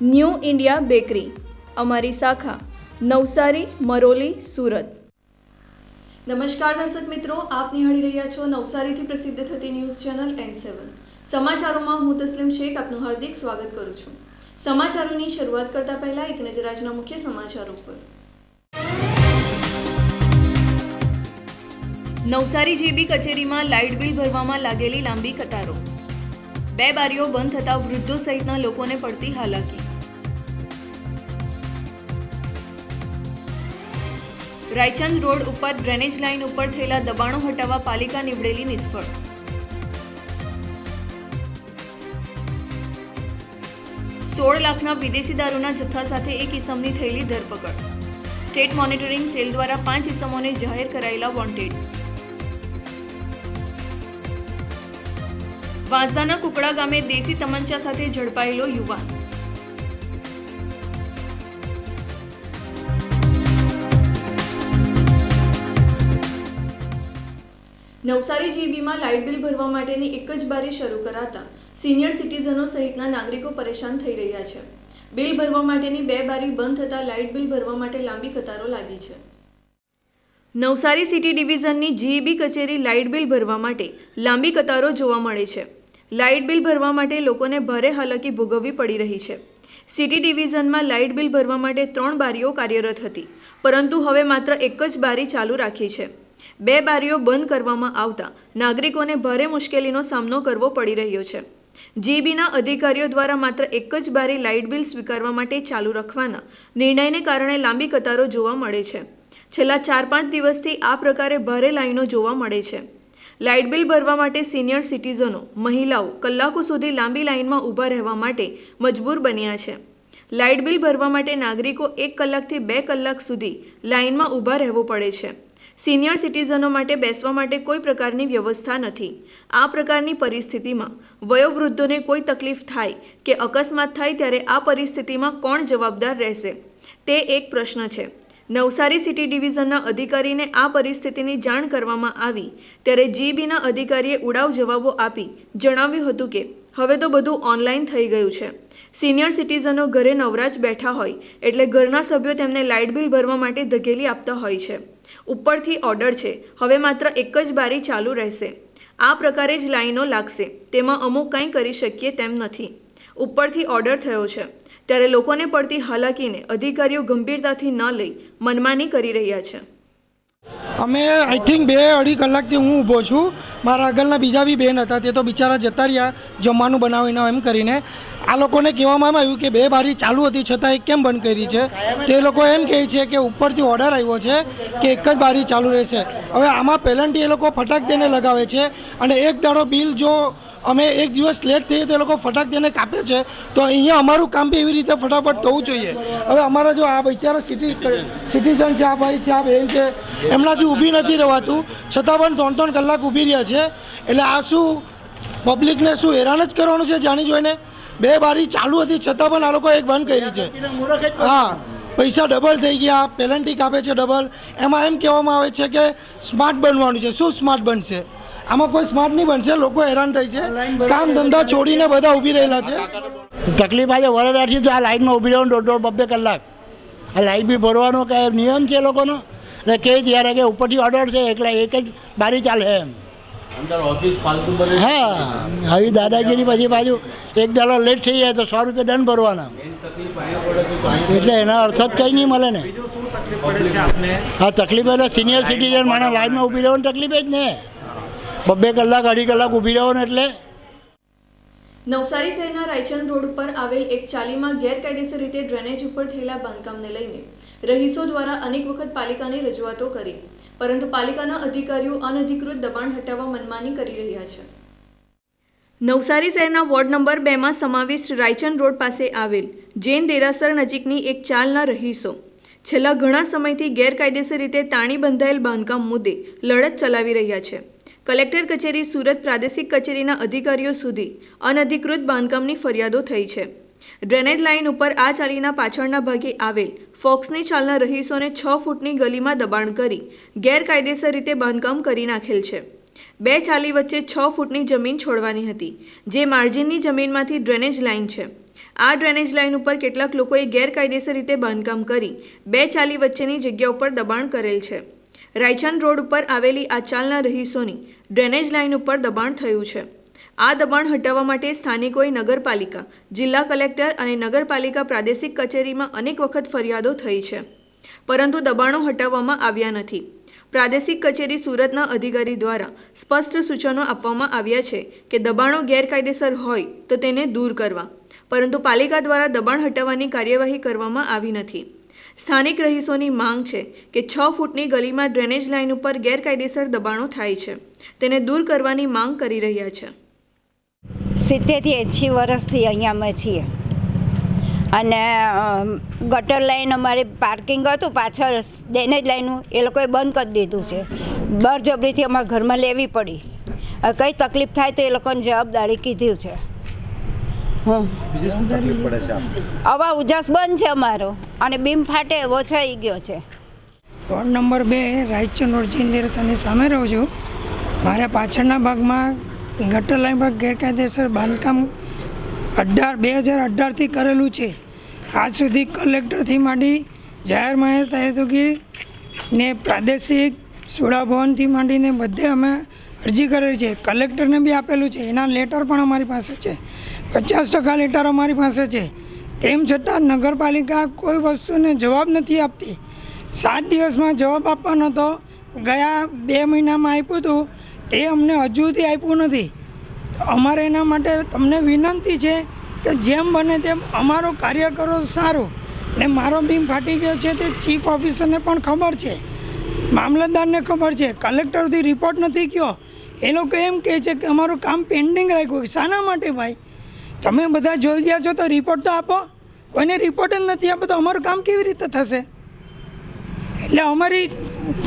new India bakery, અમારી શાખા, નવસારી, મરોલી, સુરત. નમસ્કાર દર્શક મિત્રો, આપ નિહાળી રહ્યા છો નવસારીથી પ્રસિદ્ધ થતી ન્યૂઝ ચેનલ એન સેવન સમાચારોમાં હું તસ્લીમ શેખ આપનું હાર્દિક સ્વાગત કરું છું. સમાચારોની શરૂઆત કરતા પહેલા એક નજર આજના મુખ્ય સમાચારો પર નવસારી જેબી કચેરીમાં લાઇટ બિલ ભરવામાં લાગેલી લાંબી કતારો. બે બારીઓ બંધ થતા વૃદ્ધો સહિતના લોકોને પડતી હાલાકી. રાયચંદ રોડ ઉપર ડ્રેનેજ લાઇન ઉપર થયેલા દબાણો હટાવવા પાલિકા નીવડેલી નિષ્ફળ. સોળ લાખના વિદેશી દારૂના જથ્થા સાથે એક ઇસમની થયેલી ધરપકડ. સ્ટેટ મોનિટરિંગ સેલ દ્વારા પાંચ ઇસમોને જાહેર કરાયેલા વોન્ટેડ. વાંસદાના કુકડા ગામે દેશી તમંચા સાથે ઝડપાયેલો યુવાન. નવસારી જીબીમાં લાઇટ બિલ ભરવા માટેની એક જ બારી શરૂ કરાતા સિનિયર સિટીઝનો સહિતના નાગરિકો પરેશાન થઈ રહ્યા છે. બિલ ભરવા માટેની બે બારી બંધ થતાં લાઇટ બિલ ભરવા માટે લાંબી કતારો લાગી છે. નવસારી સિટી ડિવિઝનની જીઈબી કચેરી લાઇટ બિલ ભરવા માટે લાંબી કતારો જોવા મળે છે. લાઇટ બિલ ભરવા માટે લોકોને ભારે હાલાકી ભોગવવી પડી રહી છે. સિટી ડિવિઝનમાં લાઇટ બિલ ભરવા માટે ત્રણ બારીઓ કાર્યરત હતી, પરંતુ હવે માત્ર એક જ બારી ચાલુ રાખી છે. બે બારીઓ બંધ કરવામાં આવતા નાગરિકોને ભારે મુશ્કેલીનો સામનો કરવો પડી રહ્યો છે. જીબીના અધિકારીઓ દ્વારા માત્ર એક જ બારી લાઇટ બિલ સ્વીકારવા માટે ચાલુ રાખવાના નિર્ણયને કારણે લાંબી કતારો જોવા મળે છે. છેલ્લા ચાર પાંચ દિવસથી આ પ્રકારે ભારે લાઈનો જોવા મળે છે. લાઇટ બિલ ભરવા માટે સિનિયર સિટીઝનો, મહિલાઓ કલાકો સુધી લાંબી લાઇનમાં ઊભા રહેવા માટે મજબૂર બન્યા છે. લાઇટ બિલ ભરવા માટે નાગરિકો એક કલાકથી બે કલાક સુધી લાઇનમાં ઊભા રહેવું પડે છે. સિનિયર સિટીઝનો માટે બેસવા માટે કોઈ પ્રકારની વ્યવસ્થા નથી. આ પ્રકારની પરિસ્થિતિમાં વયોવૃદ્ધોને કોઈ તકલીફ થાય કે અકસ્માત થાય ત્યારે આ પરિસ્થિતિમાં કોણ જવાબદાર રહેશે? તે એક પ્રશ્ન છે. નવસારી સિટી ડિવિઝનના અધિકારીને આ પરિસ્થિતિની જાણ કરવામાં આવી ત્યારે જીબીના અધિકારીએ ઉડાવ જવાબો આપી જણાવ્યું હતું કે, હવે તો બધું ઓનલાઈન થઈ ગયું છે. સિનિયર સિટીઝનો ઘરે નવરાજ બેઠા હોય એટલે ઘરના સભ્યો તેમને લાઇટ બિલ ભરવા માટે ધકેલી આપતા હોય છે. ઉપરથી ઓર્ડર છે. હવે માત્ર એક જ બારી ચાલુ રહેશે. આ પ્રકારે જ લાઈનો લાગશે. તેમાં અમુક કંઈ કરી શકીએ તેમ નથી. ઉપરથી ઓર્ડર થયો છે. ત્યારે લોકોને પડતી હાલાકીને અધિકારીઓ ગંભીરતાથી ન લઈ મનમાની કરી રહ્યા છે. અમે આઈ થિંક બે અઢી કલાકથી હું ઊભો છું. મારા આગળના બીજા બી બેન હતા. તે તો બિચારા જતા રહ્યા જમવાનું બનાવીને એમ કરીને. આ લોકોને કહેવામાં આવ્યું કે બે બારી ચાલુ હતી, છતાં એ કેમ બંધ કરી છે? તે લોકો એમ કહે છે કે ઉપરથી ઓર્ડર આવ્યો છે કે એક જ બારી ચાલુ રહેશે. હવે આમાં પેનલ્ટી એ લોકો ફટાક દઈને લગાવે છે અને એક દાડો બિલ જો અમે એક દિવસ લેટ થઈએ તો એ લોકો ફટાક દઈને કાપે છે. તો અહીંયા અમારું કામ બી એવી રીતે ફટાફટ થવું જોઈએ. હવે અમારા જો આ બિચારા સિટી સિટીઝન છે, આ ભાઈ છે, આ બેન છે, એમનાથી ઊભી નથી રહેવાતું. છતાં પણ ત્રણ ત્રણ કલાક ઊભી રહ્યા છે. એટલે આ શું પબ્લિકને શું હેરાન જ કરવાનું છે જાણી જોઈને? બે બારી ચાલુ હતી છતાં પણ આ લોકો એક બંધ કરી છે. હા પૈસા ડબલ થઈ ગયા પેનલ્ટી કાપે છે ડબલ એમાં એમ કહેવામાં આવે છે કે સ્માર્ટ બનવાનું છે. શું સ્માર્ટ બનશે? આમાં કોઈ સ્માર્ટ નહીં બનશે લોકો હેરાન થાય છે. કામ ધંધા છોડીને બધા ઊભી રહેલા છે. તકલીફ આજે વરદાથી તો આ લાઈનમાં ઊભી રહેવાનું દોઢ દોઢ બબ્બે કલાક. આ લાઈટ બી ભરવાનો કે નિયમ છે એ લોકોનો? એટલે કે ત્યારે કે ઉપરથી ઓર્ડર છે એકલા એક જ બારી ચાલે એમ. અંદર ઓફિસ ફાલતુ બને હા આવી દાદાગીરી પછી પાછું એક ડોલર લેટ થઈ જાય તો સો રૂપિયા દંડ ભરવાના. તકલીફ અહીંયા પડે તો અહીંયા એટલે એના અર્થ જ કંઈ નહીં મળે ને. પડે હા તકલીફ એટલે સિનિયર સિટીઝન માણસ લાઈનમાં ઊભી રહેવાની તકલીફ જ ને. બબ્બે કલાક અઢી કલાક ઊભી રહો ને એટલે. નવસારી શહેરના રાયચંદ રોડ પર આવેલ એક ચાલીમાં ગેરકાયદેસર રીતે ડ્રેનેજ ઉપર થયેલા બાંધકામને લઈને રહીશો દ્વારા અનેક વખત પાલિકાને રજૂઆતો કરી, પરંતુ પાલિકાના અધિકારીઓ અનધિકૃત દબાણ હટાવવા મનમાની કરી રહ્યા છે. નવસારી શહેરના વોર્ડ નંબર બેમાં સમાવિષ્ટ રાયચંદ રોડ પાસે આવેલ જૈન દેરાસર નજીકની એક ચાલના રહીશો, છેલ્લા ઘણા સમયથી ગેરકાયદેસર રીતે તાણી બંધાયેલ બાંધકામ મુદ્દે લડત ચલાવી રહ્યા છે. કલેક્ટર કચેરી સુરત પ્રાદેશિક કચેરીના અધિકારીઓ સુધી અનધિકૃત બાંધકામની ફરિયાદો થઈ છે. ડ્રેનેજ લાઇન ઉપર આ ચાલીના પાછળના ભાગે આવેલ ફોક્સની ચાલના રહીશોને છ ફૂટની ગલીમાં દબાણ કરી ગેરકાયદેસર રીતે બાંધકામ કરી નાખેલ છે. બે ચાલી વચ્ચે છ ફૂટની જમીન છોડવાની હતી, જે માર્જિનની જમીનમાંથી ડ્રેનેજ લાઇન છે. આ ડ્રેનેજ લાઇન ઉપર કેટલાક લોકોએ ગેરકાયદેસર રીતે બાંધકામ કરી બે ચાલી વચ્ચેની જગ્યા ઉપર દબાણ કરેલ છે. રાયચંદ રોડ ઉપર આવેલી આ ચાલના રહીશોની ડ્રેનેજ લાઇન ઉપર દબાણ થયું છે. આ દબાણ હટાવવા માટે સ્થાનિકોએ નગરપાલિકા, જિલ્લા કલેક્ટર અને નગરપાલિકા પ્રાદેશિક કચેરીમાં અનેક વખત ફરિયાદો થઈ છે. પરંતુ દબાણો હટાવવામાં આવ્યા નથી. પ્રાદેશિક કચેરી સુરતના અધિકારી દ્વારા સ્પષ્ટ સૂચનો આપવામાં આવ્યા છે કે દબાણો ગેરકાયદેસર હોય તો તેને દૂર કરવા. પરંતુ પાલિકા દ્વારા દબાણ હટાવવાની કાર્યવાહી કરવામાં આવી નથી. સ્થાનિક રહીશોની માંગ છે કે છ ફૂટની ગલીમાં ડ્રેનેજ લાઇન ઉપર ગેરકાયદેસર દબાણો થાય છે. તેને દૂર કરવાની માંગ કરી રહ્યા છે. સિત્તેરથી એંશી વર્ષથી અહીંયા અમે છીએ. અને ગટર લાઈન અમારે પાર્કિંગ હતું પાછળ ડેનેજ લાઈનનું એ લોકોએ બંધ કરી દીધું છે. બળજબરીથી અમારા ઘરમાં લેવી પડી. કઈ તકલીફ થાય તો એ લોકોને જવાબદારી કીધું છે. હવે ઉજાસ બંધ છે અમારો. અને બીમ ફાટે એવો થઈ ગયો છે. વોર્ડ નંબર બે રાયચંદ રોડ જૈન દેરાસરની સામે રહું છું. મારે પાછળના ભાગમાં ગટર લાઈન પર ગેરકાયદેસર બાંધકામ અઢાર, બે હજાર અઢારથી કરેલું છે. આજ સુધી કલેક્ટરથી માંડી જાહેર માહેર તહેતુકી ને પ્રાદેશિક સુડાભવનથી માંડીને બધે અમે અરજી કરેલી છે. કલેક્ટરને બી આપેલું છે. એના લેટર પણ અમારી પાસે છે. પચાસ ટકા લેટર અમારી પાસે છે. તેમ છતાં નગરપાલિકા કોઈ વસ્તુને જવાબ નથી આપતી. સાત દિવસમાં જવાબ આપવાનો હતો ગયા બે મહિનામાં આપ્યું હતું. તે અમને હજુ સુધી આપ્યું નથી. અમારે એના માટે તમને વિનંતી છે કે જેમ બને તેમ અમારો કાર્ય કરો સારું. ને મારો બીમ ફાટી ગયો છે તે ચીફ ઓફિસરને પણ ખબર છે. મામલતદારને ખબર છે. કલેક્ટર સુધી રિપોર્ટ નથી કયો એ લોકો એમ કહે છે કે અમારું કામ પેન્ડિંગ રાખ્યું શાના માટે ભાઈ? તમે બધા જોઈ ગયા છો તો રિપોર્ટ તો આપો. કોઈને રિપોર્ટ જ નથી આપો તો અમારું કામ કેવી રીતે થશે? એટલે અમારી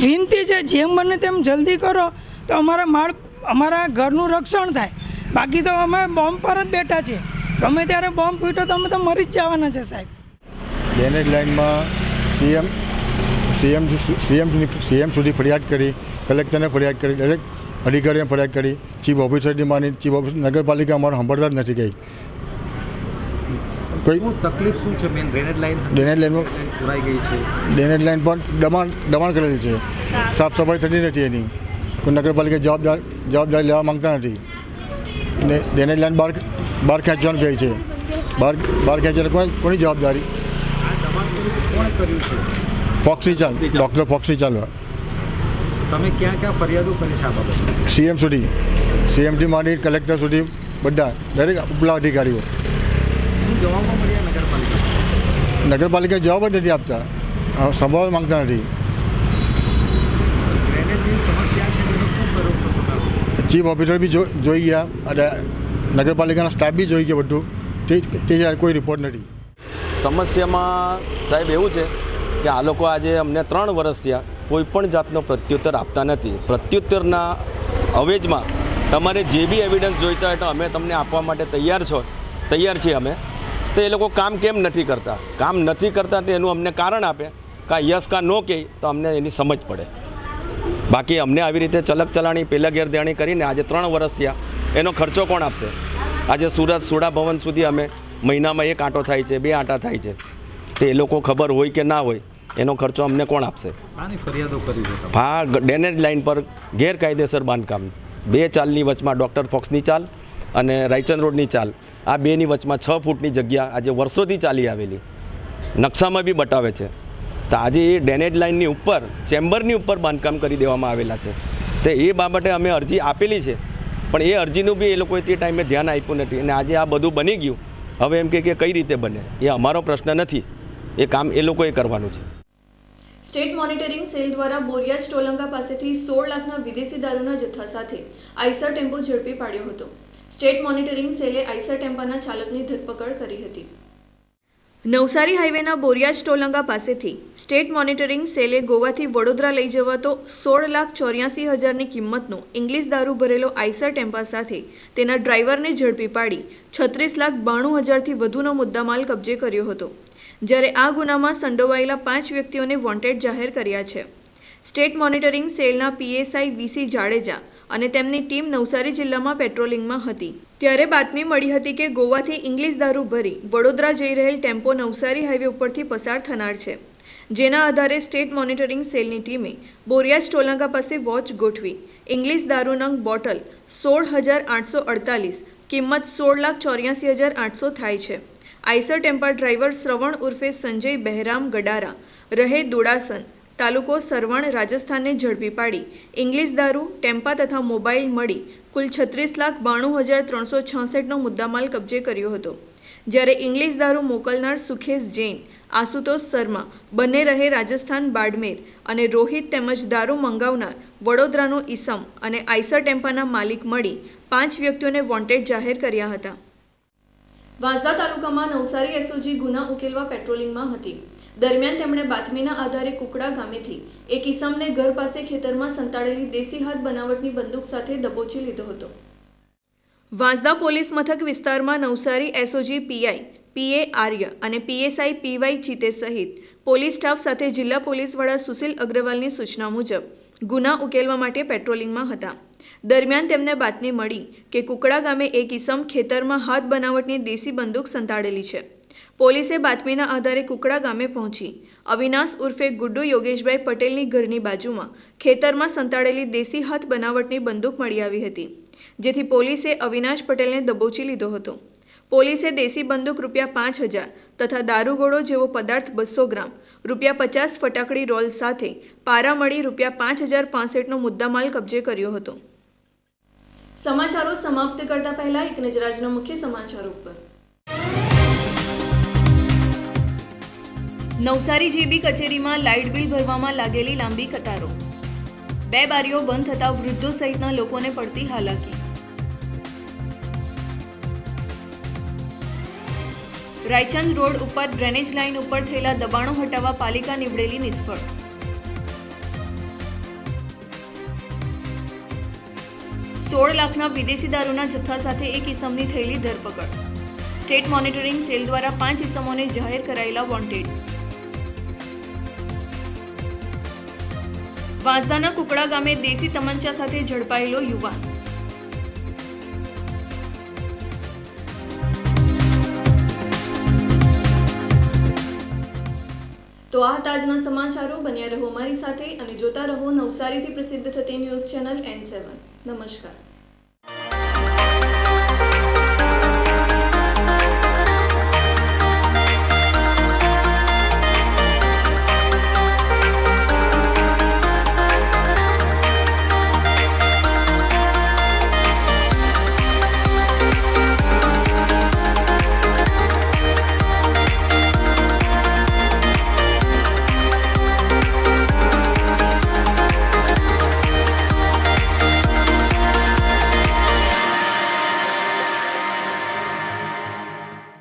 વિનંતી છે, જેમ બને તેમ જલ્દી કરો. તો અમારા માળ અમારા ઘરનું રક્ષણ થાય. બાકી તો અમે બોમ્બ પર જ બેઠા છીએ. ગમે ત્યારે બોમ્બ ફૂટ્યો તો અમે તો મરી જ જવાના છે સાહેબ. ડ્રેનેજ લાઇનમાં સીએમ સીએમ સીએમ સીએમ સુધી ફરિયાદ કરી કલેક્ટરને ફરિયાદ કરી દરેક અધિકારીને ફરિયાદ કરી. ચીફ ઓફિસરની માની ચીફ ઓફિસર નગરપાલિકા અમારે સાંભળતા જ નથી ગઈ. કોઈ તકલીફ શું છે મેન ડ્રેનેજ લાઈન ડ્રેનેજ લાઇનમાં પુરાઈ ગઈ છે. ડ્રેનેજ લાઇન પણ દબાણ દબાણ કરેલી છે. સાફ સફાઈ થતી નથી એની. કોઈ નગરપાલિકા જવાબદાર જવાબદારી લેવા માંગતા નથી. ને ડ્રેનેજ લાઈન બહાર બહાર ખેંચવાનું કહે છે. બહાર બહાર ખેંચે કોની જવાબદારી? ફોક્સી ચાલ ડૉક્ટર ફોક્સી ચાલવા. તમે ક્યાં ક્યાં ફરિયાદો કરી છે આ બાબતે? સીએમ સુધી. સીએમથી માંડી કલેક્ટર સુધી બધા દરેક ઉપલા અધિકારીઓ. નગરપાલિકા નગરપાલિકા જવાબ જ નથી આપતા. સંભાળવા માંગતા નથી ડ્રેનેજની સમસ્યા છે એનું શું કરો છો તમે ચીફ ઓફિસર બી જોઈ ગયા અને નગરપાલિકાના સ્ટાફ બી જોઈ ગયા બધું. તે તે કોઈ રિપોર્ટ નથી. સમસ્યામાં સાહેબ એવું છે કે આ લોકો આજે અમને ત્રણ વર્ષ થયા, કોઈ પણ જાતનો પ્રત્યુત્તર આપતા નથી. પ્રત્યુત્તરના અવેજમાં તમારે જે બી એવિડન્સ જોઈતા હોય તો અમે તમને આપવા માટે તૈયાર છો. તૈયાર છીએ અમે. તો એ લોકો કામ કેમ નથી કરતા? કામ નથી કરતા તો એનું અમને કારણ આપે. કાં યસ કાં નો કહે તો અમને એની સમજ પડે. બાકી અમને આવી રીતે ચલક ચલાણી પહેલાં ઘેર દેણી કરીને આજે ત્રણ વર્ષ થયા. એનો ખર્ચો કોણ આપશે? આજે સુરત સુડા ભવન સુધી અમે મહિનામાં એક આંટો થાય છે બે આંટા થાય છે. તે એ લોકો ખબર હોય કે ના હોય એનો ખર્ચો અમને કોણ આપશે? આ ડેનેજ લાઇન પર ગેરકાયદેસર બાંધકામ. બે ચાલની વચમાં ડૉક્ટર ફોક્સની ચાલ અને રાયચંદ રોડની ચાલ. આ બેની વચમાં છ ફૂટની જગ્યા આજે વર્ષોથી ચાલી આવેલી. નકશામાં બી બતાવે છે. તો આજે એ ડેનેજ લાઇનની ઉપર, ચેમ્બરની ઉપર બાંધકામ કરી દેવામાં આવેલા છે. તો એ બાબતે અમે અરજી આપેલી છે, પણ એ અરજીનું બી એ લોકોએ તે ટાઈમે ધ્યાન આપ્યું નથી અને આજે આ બધું બની ગયું. હવે એમ કે કઈ રીતે બને? એ અમારો પ્રશ્ન નથી. એ કામ એ લોકોએ કરવાનું છે. સ્ટેટ મોનિટરિંગ સેલ દ્વારા બોરિયા ટોલંગા પાસેથી સોળ લાખના વિદેશી દારૂના જથ્થા સાથે આઈસર ટેમ્પો ઝડપી પાડ્યો હતો. સ્ટેટ મોનિટરિંગ સેલે આઈસર ટેમ્પાના ચાલકની ધરપકડ કરી હતી. નવસારી હાઈવેના બોરિયાજ ટોલંગા પાસેથી સ્ટેટ મોનિટરિંગ સેલે ગોવાથી વડોદરા લઈ જવાતો સોળ લાખ ચોર્યાસી હજારની કિંમતનો ઇંગ્લિશ દારૂ ભરેલો આઈસર ટેમ્પા સાથે તેના ડ્રાઈવરને ઝડપી પાડી છત્રીસ લાખ બાણું હજારથી વધુનો મુદ્દામાલ કબજે કર્યો હતો, જ્યારે આ ગુનામાં સંડોવાયેલા પાંચ વ્યક્તિઓને વોન્ટેડ જાહેર કર્યા છે. સ્ટેટ મોનિટરિંગ સેલના પીએસઆઈ વીસી જાડેજા અને તેમની ટીમ નવસારી જિલ્લામાં પેટ્રોલિંગમાં હતી. ત્યારે બાતમી મળી હતી કે ગોવાથી ઇંગ્લિશ દારૂ ભરી વડોદરા જઈ રહેલ ટેમ્પો નવસારી હાઈવે ઉપરથી પસાર થનાર છે. જેના આધારે સ્ટેટ મોનિટરિંગ સેલની ટીમે બોરિયાજ ટોલાંગા પાસે વોચ ગોઠવી ઇંગ્લિશ દારૂ નંગ બોટલ સોળ હજાર આઠસો અડતાલીસ, કિંમત સોળ લાખ ચોર્યાસી હજાર આઠસો થાય છે. આઈસર ટેમ્પા ડ્રાઈવર શ્રવણ ઉર્ફે સંજય બહેરામ ગડારા, રહે દોડાસન તાલુકો સરવણ રાજસ્થાનને ઝડપી પાડી. ઇંગ્લિશ દારૂ, ટેમ્પા તથા મોબાઈલ મળી કુલ છત્રીસ લાખ બાણું હજાર ત્રણસો છાસઠનો મુદ્દામાલ કબજે કર્યો હતો. જ્યારે ઇંગ્લિશ દારૂ મોકલનાર સુખેશ જૈન, આશુતોષ શર્મા, બંને રહે રાજસ્થાન બાડમેર અને રોહિત તેમજ દારૂ મંગાવનાર, વડોદરાનો ઈસમ અને આઈસર ટેમ્પાના માલિક મળી પાંચ વ્યક્તિઓને વોન્ટેડ જાહેર કર્યા હતા. વાંસદા તાલુકામાં નવસારી એસઓજી ગુના ઉકેલવા પેટ્રોલિંગમાં હતી. દરમિયાન તેમણે બાતમીના આધારે કુકડા ગામેથી એક ઇસમને ઘર પાસે ખેતરમાં સંતાડેલી દેશી હાથ બનાવટની બંદૂક સાથે દબોચી લીધો હતો. વાંસદા પોલીસ મથક વિસ્તારમાં Navsari SOG PI, PA Arya અને પીએસઆઈ પીવાય ચિતે સહિત પોલીસ સ્ટાફ સાથે જિલ્લા પોલીસ વડા સુશીલ અગ્રવાલની સૂચના મુજબ ગુના ઉકેલવા માટે પેટ્રોલિંગમાં હતા. દરમિયાન તેમને બાતમી મળી કે કુકડા ગામે એક ઇસમ ખેતરમાં હાથ બનાવટની દેશી બંદૂક સંતાડેલી છે. પોલીસે બાતમીના આધારે કુકડા ગામે પહોંચી. અવિનાશ ઉર્ફે ગુડ્ડુ યોગેશભાઈ પટેલની ઘરની બાજુમાં ખેતરમાં સંતાડેલી દેશી હાથ બનાવટની બંદૂક મળી આવી હતી, જેથી પોલીસે અવિનાશ પટેલને દબોચી લીધો હતો. પોલીસે દેશી બંદૂક રૂપિયા પાંચ હજાર તથા દારૂગોળો જેવો પદાર્થ બસો ગ્રામ, રૂપિયા પચાસ ફટાકડી રોલ સાથે પારા મળી રૂપિયા પાંચ હજાર પાસઠનો મુદ્દામાલ કબજે કર્યો હતો. સમાચારો સમાપ્ત કરતા પહેલા એક નજર આજના મુખ્ય સમાચારો પર નવસારી જેબી કચેરીમાં લાઇટ બિલ ભરવામાં લાગેલી લાંબી કતારો. બે બારીઓ બંધ થતા વૃદ્ધો સહિતના લોકોને પડતી હાલાકી. રાયચંદ રોડ ઉપર ડ્રેનેજ લાઇન ઉપર થયેલા દબાણો હટાવવા પાલિકા નીવડેલી નિષ્ફળ. સોળ લાખના વિદેશી દારૂના જથ્થા સાથે એક ઇસમની થયેલી ધરપકડ. સ્ટેટ મોનિટરિંગ સેલ દ્વારા પાંચ ઇસમોને જાહેર કરાયેલા વોન્ટેડ. વાંસદાના કુકડા ગામે દેશી તમંચા સાથે ઝડપાયેલો યુવાન. તો આ તાજના સમાચારો. બન્યા રહો અમારી સાથે અને જોતા રહો નવસારીથી પ્રસિદ્ધ થતી ન્યૂઝ ચેનલ એન સેવન નમસ્કાર.